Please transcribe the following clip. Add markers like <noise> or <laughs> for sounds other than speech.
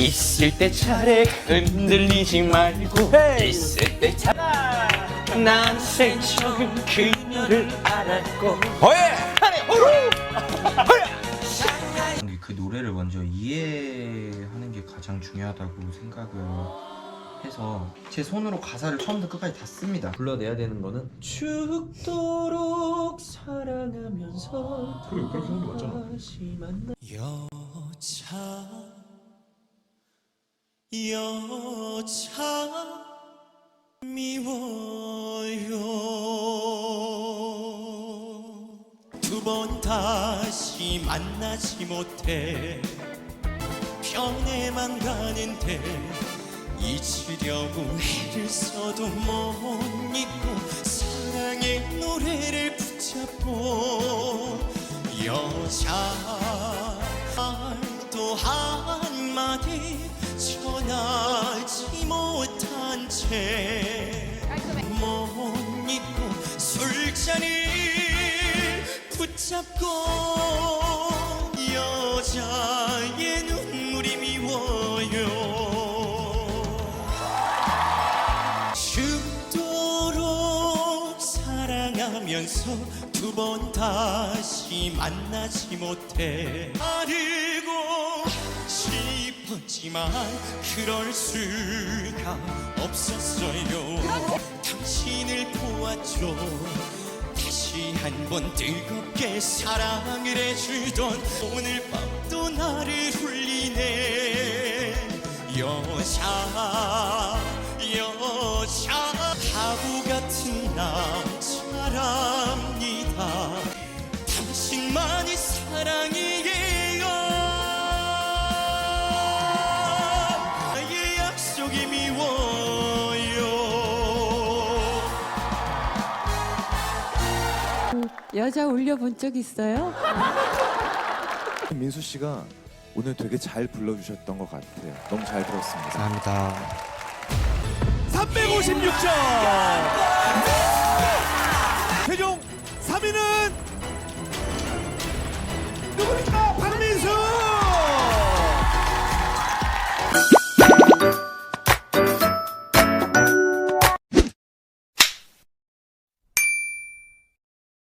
있을 때 차례 흔들리지 말고 있을 때 차례 난 생처음 그녀를 알았고. 그 노래를 먼저 이해하는 게 가장 중요하다고 생각을 해서 제 손으로 가사를 처음부터 끝까지 다 씁니다. 불러내야 되는 거는 죽도록 사랑하면서 그래 그렇게 하는 게 맞잖아. 다시 만나 여차 여차 미워요. 두 번 다시 만나지 못해. 편에만 가는데 잊으려고 애를 써도 못 잊고 사랑의 노래를 붙잡고 여자 전하지 못한 채못 잊고 술잔을 붙잡고 여자의 눈물이 미워요. 죽도록 사랑하면서 두 번 다시 만나지 못해. 알고 싶었지만 그럴 수가 없었어요. 당신을 보았죠. 다시 한 번 뜨겁게 사랑을 해주던 오늘 밤도 나를 울리네. 여자 여자 바보 같은 남자랍니다. 당신만이 사랑이에요 여자 울려본 적 있어요? <laughs> 민수 씨가 오늘 되게 잘 불러주셨던 것 같아요. 너무 잘 들었습니다. 감사합니다. 356점 최종 3위는